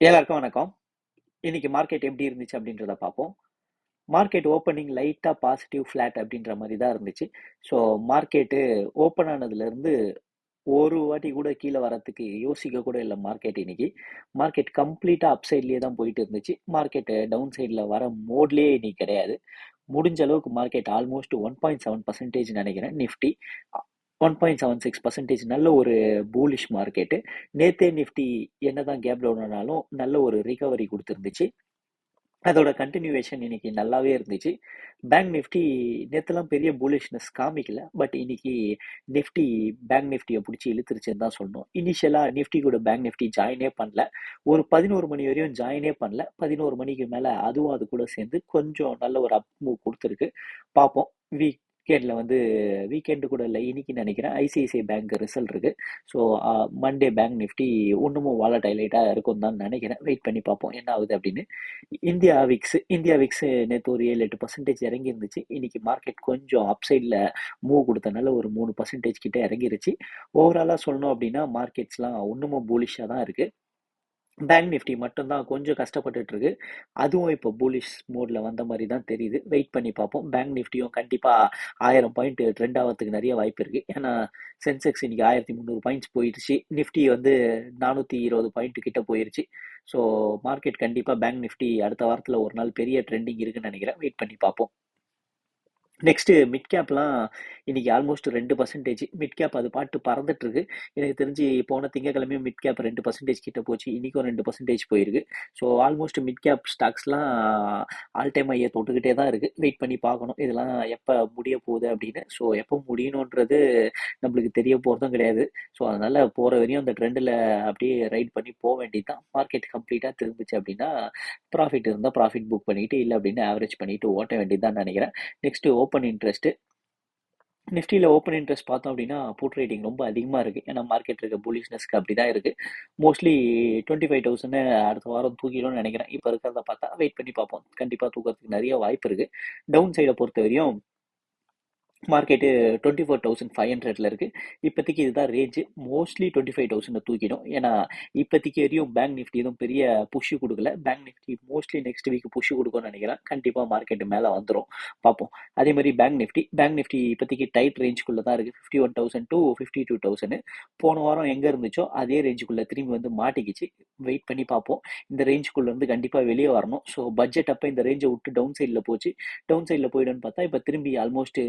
எல்லாருக்கும் வணக்கம். இன்னைக்கு மார்க்கெட் எப்படி இருந்துச்சு அப்படின்றத பார்ப்போம். மார்க்கெட் ஓப்பனிங் லைட்டாக பாசிட்டிவ் ஃப்ளாட் அப்படின்ற மாதிரி தான் இருந்துச்சு. ஸோ மார்க்கெட்டு ஓப்பன் ஆனதுலேருந்து ஒரு வாட்டி கூட கீழே வரத்துக்கு யோசிக்க கூட இல்லை மார்க்கெட் இன்னைக்கு. மார்க்கெட் கம்ப்ளீட்டாக அப் சைட்லேயே தான் போயிட்டு இருந்துச்சு. மார்க்கெட்டு டவுன் சைடில் வர மோட்லேயே இன்னைக்கு கிடையாது. முடிஞ்ச அளவுக்கு market almost one point seven percentage நினைக்கிறேன் Nifty. One point seven six percentage நல்ல ஒரு பூலிஷ் மார்க்கெட்டு. நேத்தே நிஃப்டி என்ன தான் கேப் டவுன் ஆனாலும் நல்ல ஒரு ரிகவரி கொடுத்துருந்துச்சு அதோட கண்டினியூவேஷன் இன்னைக்கு நல்லாவே இருந்துச்சு. பேங்க் நிஃப்டி நேற்றுலாம் பெரிய பூலிஷ்னஸ் காமிக்கல. பட் இன்னைக்கு நிஃப்டி பேங்க் நிஃப்டியை பிடிச்சி இழுத்துருச்சுன்னு தான் சொல்லணும். இனிஷியலாக நிஃப்டி கூட பேங்க் நிஃப்டி ஜாயினே பண்ணல. ஒரு 11 மணி வரையும் ஜாயினே பண்ணல. 11 மணிக்கு மேலே அதுவும் அது கூட சேர்ந்து கொஞ்சம் நல்ல ஒரு அப் மூவ் கொடுத்துருக்கு பார்ப்போம். வீக்கெண்டில் வந்து வீக்கெண்டு கூட இல்லை இன்னைக்கு நினைக்கிறேன் ஐசிஐசிஐ பேங்க் ரிசல்ட் இருக்குது ஸோ மண்டே பேங்க் நிஃப்டி இன்னமும் வாலடைலைட்டா இருக்கும் தான் நினைக்கிறேன் வெயிட் பண்ணி பார்ப்போம் என்ன ஆகுது அப்படின்னு. இந்தியா விக்ஸ் இந்தியா விக்ஸ் நேற்று ஒரு 7, 8% இறங்கி இருந்துச்சு. இன்னைக்கு மார்க்கெட் கொஞ்சம் அப்சைடில் மூவ் கொடுத்தனால ஒரு மூணு பர்சன்டேஜ் கிட்டே இறங்கிருச்சு. ஓவராலாக சொல்லணும் அப்படின்னா மார்க்கெட்ஸ்லாம் ஒன்றுமும் போலிஷாக தான் இருக்குது பேங்க் நிஃப்டி மட்டும்தான் கொஞ்சம் கஷ்டப்பட்டுட்டு இருக்கு. அதுவும் இப்போ புல்லிஷ் மோட்ல வந்த மாதிரி தான் தெரியுது. வெயிட் பண்ணி பார்ப்போம். பேங்க் நிஃப்டியும் கண்டிப்பா ஆயிரம் பாயிண்ட் ட்ரெண்ட் ஆகிறதுக்கு நிறைய வாய்ப்பு இருக்கு. ஏன்னா சென்செக்ஸ் இன்னைக்கு 1300 பாயிண்ட்ஸ் போயிடுச்சு நிஃப்டி வந்து 420 பாயிண்ட் கிட்ட போயிடுச்சு ஸோ மார்க்கெட் கண்டிப்பா பேங்க் நிஃப்டி அடுத்த வாரத்தில் ஒரு நாள் பெரிய ட்ரெண்டிங் இருக்குன்னு நினைக்கிறேன் வெயிட் பண்ணி பார்ப்போம். நெக்ஸ்ட்டு மிட் கேப்லாம் இன்னைக்கு ஆல்மோஸ்ட் ரெண்டு பர்சன்டேஜ் மிட் கேப் அது பாட்டு பறந்துட்டுருக்கு எனக்கு தெரிஞ்சு போன திங்கக்கிழமையும் மிட் கேப் ரெண்டு பர்சன்டேஜ் கிட்ட போச்சு. இன்றைக்கும் ரெண்டு பர்சன்டேஜ் போயிருக்கு. ஸோ ஆல்மோஸ்ட் மிட் கேப் ஸ்டாக்ஸ்லாம் ஆல் டைம் ஹைய தொட்டுக்கிட்டே தான் இருக்குது வெயிட் பண்ணி பார்க்கணும். இதெல்லாம் எப்போ முடிய போகுது அப்படின்னு. ஸோ எப்போ முடியணுன்றது நம்மளுக்கு தெரிய போகிறதும் கிடையாது. ஸோ அதனால் போகிற வரையும் அந்த ட்ரெண்டில் அப்படியே ரைட் பண்ணி போக வேண்டியது தான். மார்க்கெட் கம்ப்ளீட்டாக திரும்பிச்சு அப்படின்னா ப்ராஃபிட் இருந்தால் ப்ராஃபிட் புக் பண்ணிட்டு, இல்லை அப்படின்னு ஆவரேஜ் பண்ணிட்டு ஓட்ட வேண்டியது தான் நினைக்கிறேன் நெக்ஸ்ட்டு ஓப்பன் இன்ட்ரெஸ்ட்டு நிஃப்டியில் ஓப்பன் இன்ட்ரெஸ்ட் பார்த்தோம் அப்படின்னா புட் ரேட்டிங் ரொம்ப அதிகமாக இருக்குது ஏன்னா மார்க்கெட் இருக்க போலீஷ்னஸ்க்கு அப்படி தான் இருக்குது மோஸ்ட்லி 25,000 அடுத்த வாரம் தூக்கிடும்னு நினைக்கிறேன். இப்போ இருக்கிறத பார்த்தா வெயிட் பண்ணி பார்ப்போம். கண்டிப்பாக தூக்கிறதுக்கு நிறைய வாய்ப்பு இருக்குது டவுன் சைட பொறுத்தவரையும் மார்க்கெட்டு 24,500ல இருக்கு. இப்போதைக்கு இதுதான் ரேஞ்ச். மோஸ்ட்லி 25,000 தூக்கிடும். ஏன்னா இப்போதைக்கு வரையும் பேங்க் நிஃப்டி எதுவும் பெரிய புஷ்ஷு கொடுக்கல bank Nifty mostly next week push கொடுக்கும்னு நினைக்கிறேன் கண்டிப்பாக மார்க்கெட் மேலே வந்துடும் பார்ப்போம். அதே மாதிரி பேங்க் நிஃப்டி பேங்க் நிஃப்டி இப்போதைக்கு டைட் ரேஞ்சுக்குள்ளே தான் இருக்கு. 51,000 டூ 52,000 போன வாரம் எங்கே இருந்துச்சோ அதே ரேஞ்சுக்குள்ள திரும்பி வந்து மாட்டிக்கிச்சு. வெயிட் பண்ணி பார்ப்போம். இந்த ரேஞ்சுக்குள்ள இருந்து வெளியே வரணும். ஸோ பட்ஜெட் அப்போ இந்த ரேஞ்சை விட்டு டவுன் சைடில் போச்சு. டவுன் சைடில் போயிடும்னு பார்த்தா இப்போ திரும்பி almost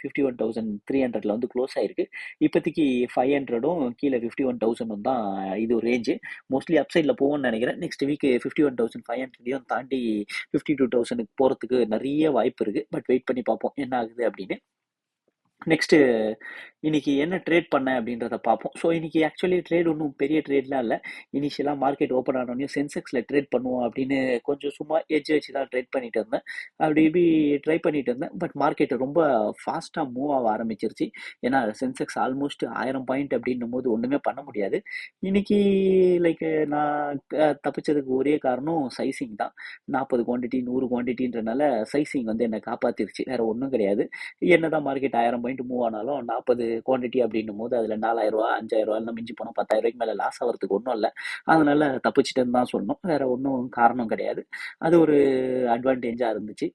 fifty one thousand three ஹண்ட்ரட்ல வந்து க்ளோஸ் ஆயிருக்கு. இப்போதைக்கு ஃபைவ் ஹண்ட்ரடும் கீழே ஃபிஃப்டி ஒன் தௌசண்டும் தான் இது ஒரு ரேஞ்சு மோஸ்ட்லி அப்சைடில் போகணும்னு நினைக்கிறேன். Next week fifty one thousand five ஹண்ட்ரடையும் தாண்டி ஃபிஃப்டி டூ தௌசண்ட்க்கு போகிறதுக்கு நிறைய வாய்ப்பு இருக்குது பட் வெயிட் பண்ணி பார்ப்போம். என்ன ஆகுது அப்படின்னு. நெக்ஸ்ட்டு இன்னைக்கு என்ன ட்ரேட் பண்ணேன் அப்படின்றத பார்ப்போம். ஸோ இன்னைக்கு ஆக்சுவலி ட்ரேட் ஒன்றும் பெரிய ட்ரேட்லாம் இல்லை இனிஷியலாக மார்க்கெட் ஓப்பன் ஆனோடனே சென்செக்ஸில் ட்ரேட் பண்ணுவோம் அப்படின்னு கொஞ்சம் சும்மா எஜ் வச்சு தான் ட்ரேட் பண்ணிட்டு இருந்தேன். அப்படி இப்படி ட்ரை பண்ணிட்டு இருந்தேன். பட் மார்க்கெட் ரொம்ப ஃபாஸ்ட்டாக மூவ் ஆக ஆரம்பிச்சிருச்சு. ஏன்னா சென்செக்ஸ் ஆல்மோஸ்ட் ஆயிரம் பாயிண்ட் அப்படின்னும் போது ஒன்றுமே பண்ண முடியாது. இன்னைக்கு லைக் நான் தப்பிச்சதுக்கு ஒரே காரணம் சைசிங் தான். 40 குவான்டிட்டி நூறு குவான்டிட்டின்றனால சைசிங் வந்து என்னை காப்பாற்றிருச்சு வேறு ஒன்றும் கிடையாது. என்ன தான் மார்க்கெட் ஆயிரம் பாயிண்ட் மூவ் ஆனாலும் 40 குவான்டிட்டி அப்படின்னும்போது அதுல ரூ. 4,000 ரூ. 5,000 மிஞ்சி போனோம் பத்தாயிரரூவாய்க்கு மேலே லாஸ் ஆகிறதுக்கு ஒன்றும் இல்லை அதனால தப்பிச்சுட்டேன்னு தான் சொல்லணும். வேறு ஒன்றும் காரணம் கிடையாது. அது ஒரு அட்வான்டேஜாக இருந்துச்சு.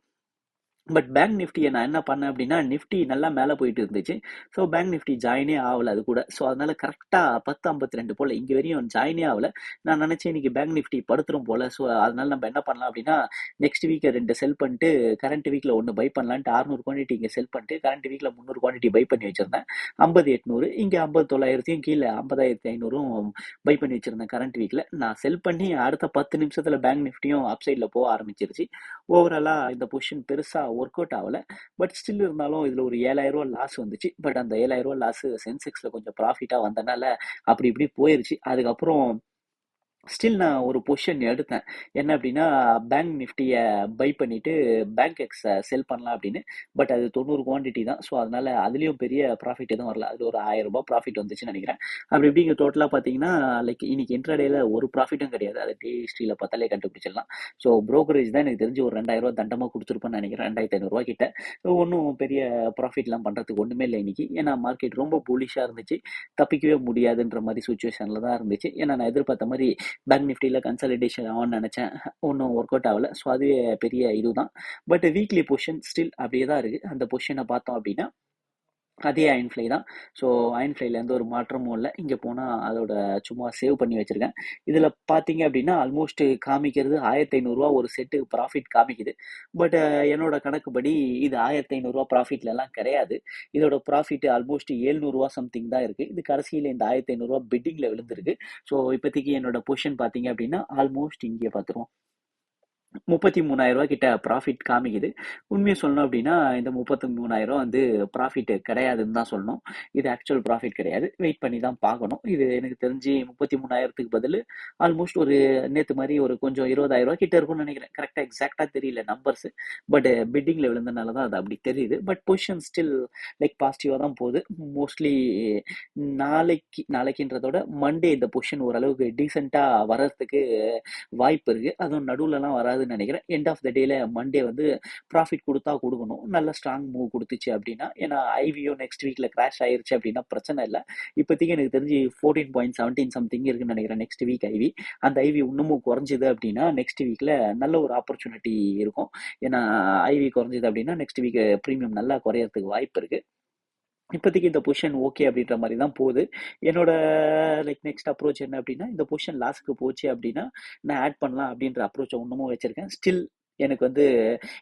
பட் பேங்க் நிஃப்டிய நான் என்ன பண்ணேன் அப்படின்னா, நிஃப்டி நல்லா மேலே போயிட்டு இருந்துச்சு. ஸோ பேங்க் நிஃப்டி ஜாயினே ஆகலை அது கூட. ஸோ அதனால கரெக்ட்டா 10:52 போல இங்க வரையும் ஜாயினே ஆகலை நான் நினச்சேன் இன்னைக்கு பேங்க் நிஃப்டி படுத்துரும் போல் ஸோ அதனால நம்ம என்ன பண்ணலாம் அப்படின்னா, நெக்ஸ்ட் வீக்கை ரெண்டு செல் பண்ணிட்டு கரண்ட் வீக்கில் ஒன்று பை பண்ணலான்ட்டு 600 குவான்டிட்டி இங்கே செல் பண்ணிட்டு கரண்ட் வீக்கில் முந்நூறு குவான்டிட்டி பை பண்ணி வச்சுருந்தேன் ஐம்பது எட்நூறு இங்கே ஐம்பது தொள்ளாயிரத்தையும் கீழே ஐம்பதாயிரத்தி ஐநூறும் பை பண்ணி வச்சிருந்தேன் கரண்ட் வீக்கில் நான் செல் பண்ணி அடுத்த பத்து நிமிஷத்தில் பேங்க் நிஃப்டியும் அப் போக ஆரம்பிச்சிருச்சு. ஓவராலாக இந்த பொசிஷன் பெருசாக ஒர்க் அவுட் ஆகலை பட் ஸ்டில் இருந்தாலும் இதில் ஒரு ரூ. 7,000 லாஸ் வந்துச்சு. பட் அந்த ஏழாயிரம் ரூபா லாஸ் சென்செக்ஸில் கொஞ்சம் ப்ராஃபிட்டாக வந்தனால அப்படி இப்படி போயிருச்சு. அதுக்கப்புறம் ஸ்டில் நான் ஒரு பொசிஷன் எடுத்தேன். என்ன அப்படின்னா, பேங்க் நிஃப்டியை பை பண்ணிவிட்டு பேங்க் எக்ஸை செல் பண்ணலாம் அப்படின்னு. பட் அது 90 குவான்டிட்டி தான். ஸோ அதனால் அதுலேயும் பெரிய ப்ராஃபிட் எதுவும் வரல. அதில் ஒரு ஆயிரம் ரூபாய் ப்ராஃபிட் வந்துச்சுன்னு நினைக்கிறேன் அப்படி இப்படி டோட்டலாக பார்த்தீங்கன்னா, லைக் இன்னைக்கு இன்ட்ரடேயில் ஒரு ப்ராஃபிட்டும் கிடையாது. அது டே ஹிஸ்ட்ரியில் பார்த்தாலே கண்டுபிடிச்சிடலாம். ஸோ ப்ரோக்கரேஜ் தான் எனக்கு தெரிஞ்சு ஒரு ரூ. 2,000 தண்டமா குடுத்துருப்பேன்னு நினைக்கிறேன் ரூ. 2,500 கிட்ட. ஒன்றும் பெரிய ப்ராஃபிட்லாம் பண்ணுறதுக்கு ஒன்றுமே இல்லை இன்னைக்கு. ஏன்னா மார்க்கெட் ரொம்ப புல்லிஷா இருந்துச்சு. தப்பிக்கவே முடியாதுன்ற மாதிரி சுச்சுவேஷனில் தான் இருந்துச்சு. ஏன்னா நான் எதிர்பார்த்த மாதிரி பேங்க் நிஃப்டியில் கன்சல்டேஷன் ஆகும்னு நினச்சேன். ஒன்றும் ஒர்க் அவுட் ஆகலை. ஸோ அதுவே பெரிய இதுதான். பட் வீக்லி பொஷன் ஸ்டில் அப்படியே தான் இருக்குது அந்த பொஷனை பார்த்தோம் அப்படின்னா அதே அயன் ஃப்ளை தான். ஸோ அயன் ஃப்ளைல எந்த ஒரு மாற்றமும் இல்லை. இங்கே போனால் அதோட சும்மா சேவ் பண்ணி வச்சுருக்கேன். இதில் பார்த்தீங்க அப்படின்னா ஆல்மோஸ்ட் காமிக்கிறது ஆயிரத்தி ஐநூறுரூவா ஒரு செட்டுக்கு ப்ராஃபிட் காமிக்குது. பட் என்னோட கணக்குப்படி இது ஆயிரத்தி ஐநூறுரூவா ப்ராஃபிட்லலாம் கிடையாது. இதோட ப்ராஃபிட் ஆல்மோஸ்ட் ஏழ்நூறுவா சம்திங் தான் இருக்குது இது கடைசியில் இந்த ஆயிரத்தி ஐநூறுரூவா பிட்டிங்கில் விழுந்திருக்கு. ஸோ இப்போதைக்கு என்னோட பொசிஷன் பார்த்தீங்க அப்படின்னா ஆல்மோஸ்ட் இங்கே பார்த்துருவோம் முப்பத்தி மூணாயிரம் ரூபா கிட்ட ப்ராஃபிட் காமிக்குது. உண்மையை சொல்லணும் அப்படின்னா இந்த முப்பத்தி மூணாயிரம் வந்து ப்ராஃபிட் கிடையாதுன்னு தான் சொல்லணும். இது ஆக்சுவல் ப்ராஃபிட் கிடையாது. வெயிட் பண்ணி தான் பார்க்கணும். இது எனக்கு தெரிஞ்சு முப்பத்தி மூணாயிரத்துக்கு பதில் ஆல்மோஸ்ட் ஒரு நேற்று மாதிரி ஒரு கொஞ்சம் இருபதாயிரம் ரூபாய் கிட்ட இருக்கும்னு நினைக்கிறேன். கரெக்டாக எக்ஸாக்டாக தெரியல நம்பர்ஸ் பட் பிட்டிங்கில் விழுந்தனால தான் அது அப்படி தெரியுது. பட் பொசிஷன் ஸ்டில் லைக் பாசிட்டிவாக தான் போகுது. மோஸ்ட்லி நாளைக்கு நாளைக்குன்றதோட மண்டே இந்த பொசிஷன் ஓரளவுக்கு டீசெண்டாக வர்றதுக்கு வாய்ப்பு இருக்குது அதுவும் நடுவுலலாம் வராதுன்னு நினைக்கிறேன். எண்ட் ஆஃப் த டேல மண்டே வந்து ப்ராஃபிட் கொடுத்தா கொடுக்கணும். நல்ல ஸ்ட்ராங் மூவ் கொடுத்துச்சு அப்படின்னா ஏன்னா ஐவியோ நெக்ஸ்ட் வீக்ல கிராஷ் ஆயிருச்சு அப்படின்னா பிரச்சனை இல்லை. இப்போதைக்கு எனக்கு தெரிஞ்சு ஃபோர்டீன் பாயிண்ட் செவன்டீன் சம்திங் இருக்குன்னு நினைக்கிறேன் நெக்ஸ்ட் வீக் ஐவி அந்த ஐவி இன்னமும் குறைஞ்சிது அப்படின்னா நெக்ஸ்ட் வீக்ல நல்ல ஒரு ஆப்பர்ச்சுனிட்டி இருக்கும். ஏன்னா ஐவி குறைஞ்சிது அப்படின்னா நெக்ஸ்ட் வீக் ப்ரீமியம் நல்லா குறையறதுக்கு வாய்ப்பு இருக்குது இப்போதைக்கு இந்த பொசிஷன் ஓகே அப்படின்ற மாதிரி தான் போகுது. என்னோட லைக் நெக்ஸ்ட் அப்ரோச் என்ன அப்படின்னா இந்த பொசிஷன் லாஸ்க்கு போச்சு அப்படின்னா நான் ஆட் பண்ணலாம் அப்படின்ற அப்ரோச்சை இன்னமும் வச்சிருக்கேன். ஸ்டில் எனக்கு வந்து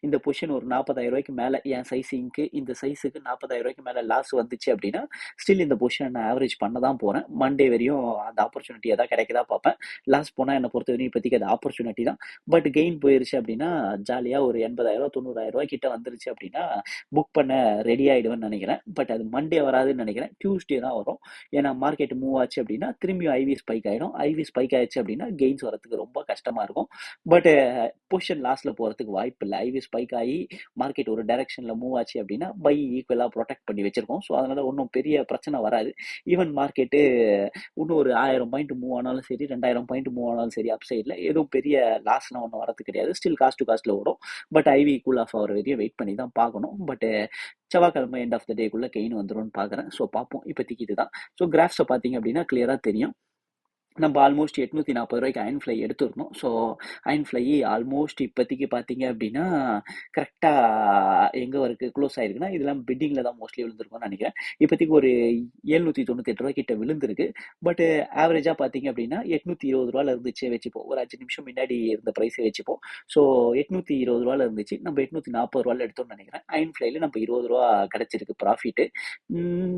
இந்த பொசிஷன் ஒரு நாற்பதாயிரம் ரூபாய்க்கு மேலே என் சைஸிங்க்கு இந்த சைஸுக்கு நாற்பதாயிரம் ரூபாய்க்கு மேலே லாஸ் வந்துச்சு அப்படின்னா ஸ்டில் இந்த பொசிஷன் நான் ஆவரேஜ் பண்ண தான் போகிறேன் மண்டே வரையும் அந்த ஆப்பர்ச்சுனிட்டி எதாவது கிடைக்கதா பார்ப்பேன். லாஸ் போனால் என்னை பொறுத்த வரையும் இப்போதைக்கு அது ஆப்பர்ச்சுனிட்டி தான். பட் கெயின் போயிருச்சு அப்படின்னா ஜாலியாக ஒரு எண்பதாயிரம் தொண்ணூறாயிரம் ரூபாய் கிட்ட வந்துருச்சு அப்படின்னா புக் பண்ண ரெடி ஆகிடுவேன்னு நினைக்கிறேன். பட் அது மண்டே வராதுன்னு நினைக்கிறேன். டியூஸ்டே தான் வரும். ஏன்னா மார்க்கெட் மூவ் ஆச்சு அப்படின்னா திரும்பியும் ஐவி ஸ்பைக் ஆகிடும் ஐவி ஸ்பைக் ஆயிடுச்சு அப்படின்னா கெயின்ஸ் வரதுக்கு ரொம்ப கஷ்டமாக இருக்கும். பட் பொசிஷன் லாஸ்ட்டில் போகிறதுக்கு வாய்ப்பு இல்லை. ஐவி ஸ்பைக் ஆகி மார்க்கெட் ஒரு டைரக்ஷனில் மூவ் ஆச்சு அப்படின்னா பை ஈக்குவலாக ப்ரொடெக்ட் பண்ணி வச்சிருக்கோம். ஸோ அதனால் ஒன்றும் பெரிய பிரச்சனை வராது. ஈவன் மார்க்கெட்டு இன்னும் ஒரு ஆயிரம் பாயிண்ட் மூவ் ஆனாலும் சரி ரெண்டாயிரம் பாயிண்ட் மூவ் ஆனாலும் சரி அப் சைடில் எதுவும் பெரிய லாஸ்லாம் ஒன்றும் வரது கிடையாது. ஸ்டில் காஸ்ட் டு காஸ்ட்டில் ஓடும். பட் ஐவி கூல் ஆஃப் ஆகிற வரையும் வெயிட் பண்ணி தான் பார்க்கணும். பட் செவ்வாய்க்கிழமை எண்ட் ஆஃப் த டேக்குள்ளே கெயின் வந்துடும் பார்க்குறேன். ஸோ பார்ப்போம். இப்போதைக்கு இதுதான். ஸோ கிராஃப்ஸை பார்த்தீங்க அப்படின்னா கிளியராக தெரியும். நம்ம ஆல்மோஸ்ட் எட்நூற்றி நாற்பது ரூபாய்க்கு அயன் ஃப்ளை எடுத்துருந்தோம் ஸோ அயன் ஃப்ளை ஆல்மோஸ்ட் இப்போதைக்கு பார்த்தீங்க அப்படின்னா கரெக்டாக எங்கே இருக்கு க்ளோஸ் ஆயிருக்குன்னா இதெல்லாம் பிட்டிங்கில் தான் மோஸ்ட்லி விழுந்திருக்கும்னு நினைக்கிறேன். இப்போதைக்கு ஒரு எழுநூற்றி தொண்ணூத்தெட்டு ரூபாய் கிட்ட விழுந்திருக்கு பட் ஆவரேஜாக பார்த்தீங்க அப்படின்னா எட்நூற்றி இருபது ரூபால இருந்துச்சு வச்சுப்போம். ஒரு அஞ்சு நிமிஷம் முன்னாடி இருந்த ப்ரைஸை வச்சுப்போம். ஸோ எட்நூற்றி இருபது ரூபால இருந்துச்சு. நம்ம எட்நூற்றி நாற்பது ரூபாயில் எடுத்தோம்னு நினைக்கிறேன். அயன் ஃப்ளைல நம்ம இருபது ரூபா கிடச்சிருக்கு ப்ராஃபிட்டு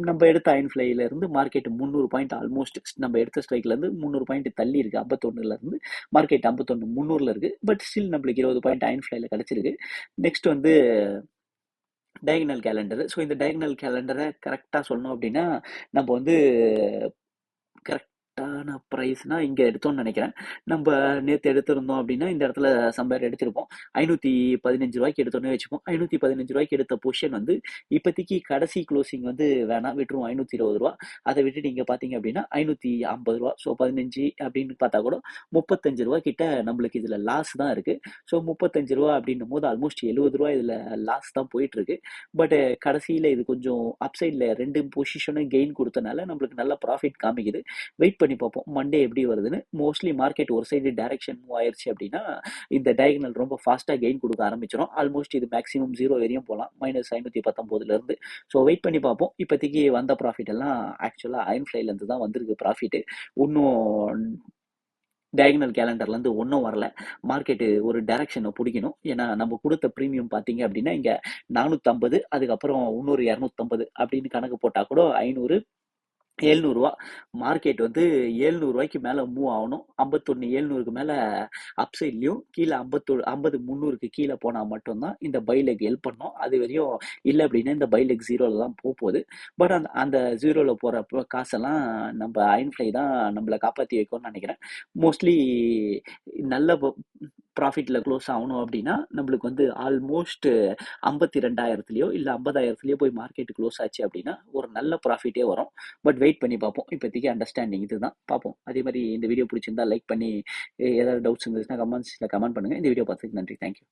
நம்ம எடுத்த அயன் ஃப்ளைல இருந்து மார்க்கெட் முந்நூறு பாயிண்ட் ஆல்மோஸ்ட் நம்ம எடுத்த ஸ்ட்ரைக்லேருந்து முந்நூறு பாயிண்ட் தள்ளி இருக்கு. ஐம்பத்தொன்னுல இருந்து மார்க்கெட் ஐம்பத்தொன்று முந்நூறுல இருக்கு. பட் ஸ்டில் நம்மளுக்கு இருபது பாயிண்ட் அயன் ஃபிளைல கிடைச்சிருக்கு. நெக்ஸ்ட் வந்து டயக்னல் கேலண்டர் ஸோ இந்த டயக்னல் கேலண்டரை கரெக்டாக சொல்லணும் அப்படின்னா நம்ம வந்து கரெக்ட் கரெக்டான ப்ரைஸ்னா இங்கே எடுத்தோம்னு நினைக்கிறேன். நம்ம நேற்று எடுத்திருந்தோம் அப்படின்னா இந்த இடத்துல சம்பேர் எடுத்திருப்போம். ஐநூற்றி பதினஞ்சு ரூபாய்க்கு எடுத்தோன்னே வச்சுப்போம். ஐநூற்றி பதினஞ்சு ரூபாய்க்கு எடுத்த பொஷன் வந்து இப்போதைக்கு கடைசி க்ளோசிங் வந்து வேணாம். விட்டுருவோம். ஐநூற்றி இருபது ரூபா. அதை விட்டுட்டு இங்கே பார்த்தீங்க அப்படின்னா ஐநூற்றி ஐம்பது ரூபா. ஸோ பதினஞ்சு அப்படின்னு பார்த்தா கூட முப்பத்தஞ்சு ரூபா கிட்ட நம்மளுக்கு இதில் லாஸ் தான் இருக்குது ஸோ முப்பத்தஞ்சு ரூபா அப்படின்னும் போது ஆல்மோஸ்ட் எழுபது ரூபா இதில் லாஸ் தான் போயிட்டுருக்கு பட் கடைசியில் இது கொஞ்சம் அப்சைடில் ரெண்டு பொசிஷனும் கெயின் கொடுத்தனால நம்மளுக்கு நல்ல ப்ராஃபிட் காமிக்குது. வெயிட் பண்ணி பார்ப்போம். மண்டே எப்படி வருதுன்னு. மோஸ்ட்லி மார்க்கெட் ஒரு சைடு டைரக்ஷன் மூவ் ஆயிடுச்சு அப்படின்னா இந்த டயக்னல் ரொம்ப ஃபாஸ்ட்டாக கெயின் கொடுக்க ஆரம்பிச்சிடும் ஆல்மோஸ்ட் இது மேக்ஸிமம் ஜீரோ வரையும் போகலாம். மைனஸ் ஐநூற்றி பத்தொம்போதுலேருந்து ஸோ வெயிட் பண்ணி பார்ப்போம். இப்போதைக்கு வந்த ப்ராஃபிட் எல்லாம் ஆக்சுவலாக அயன் ஃப்ளைலேருந்து தான் வந்திருக்கு ப்ராஃபிட்டு இன்னும் டயக்னல் கேலண்டர்லேருந்து ஒன்றும் வரல. மார்க்கெட்டு ஒரு டைரக்ஷனை பிடிக்கணும். ஏன்னா நம்ம கொடுத்த ப்ரீமியம் பார்த்தீங்க அப்படின்னா இங்கே நானூற்றம்பது அதுக்கப்புறம் இன்னொரு இரநூத்தம்பது அப்படின்னு கணக்கு போட்டால் கூட ஐநூறு ஏழ்நூறுவா மார்க்கெட் வந்து ஏழ்நூறுவாய்க்கு மேலே மூவ் ஆகணும். ஐம்பத்தொன்று ஏழ்நூறுக்கு மேலே அப்சைட்லையும் கீழே ஐம்பத்தொரு ஐம்பது முந்நூறுக்கு கீழே போனால் மட்டும்தான் இந்த பைலெக் ஹெல்ப் பண்ணும். அது வரையும் இல்லை அப்படின்னா இந்த பைலெக் ஜீரோவில் தான் போக போகுது பட் அந்த அந்த ஜீரோவில் போகிறப்ப காசெல்லாம் நம்ம அயன்ஃப்ளை தான் நம்மளை காப்பாற்றி வைக்கும்னு நினைக்கிறேன். மோஸ்ட்லி நல்ல ப்ராஃபிட்டில் க்ளோஸ் ஆகணும் அப்படின்னா நம்மளுக்கு வந்து ஆல்மோஸ்ட் ஐம்பத்தி ரெண்டாயிரத்துலையோ இல்லை ஐம்பதாயிரத்துலையோ போய் மார்க்கெட் க்ளோஸ் ஆச்சு அப்படின்னா ஒரு நல்ல ப்ராஃபிட்டே வரும். பட் வெயிட் பண்ணி பார்ப்போம். இப்போதைக்கு அண்டர்ஸ்டாண்டிங் இதுதான். பார்ப்போம். அதே மாதிரி இந்த வீடியோ பிடிச்சிருந்தா லைக் பண்ணி ஏதாவது டவுட்ஸ் இருந்துச்சுன்னா கமெண்ட்ஸில் கமெண்ட் பண்ணுங்கள் இந்த வீடியோ பார்த்துக்கு நன்றி. தேங்க்யூ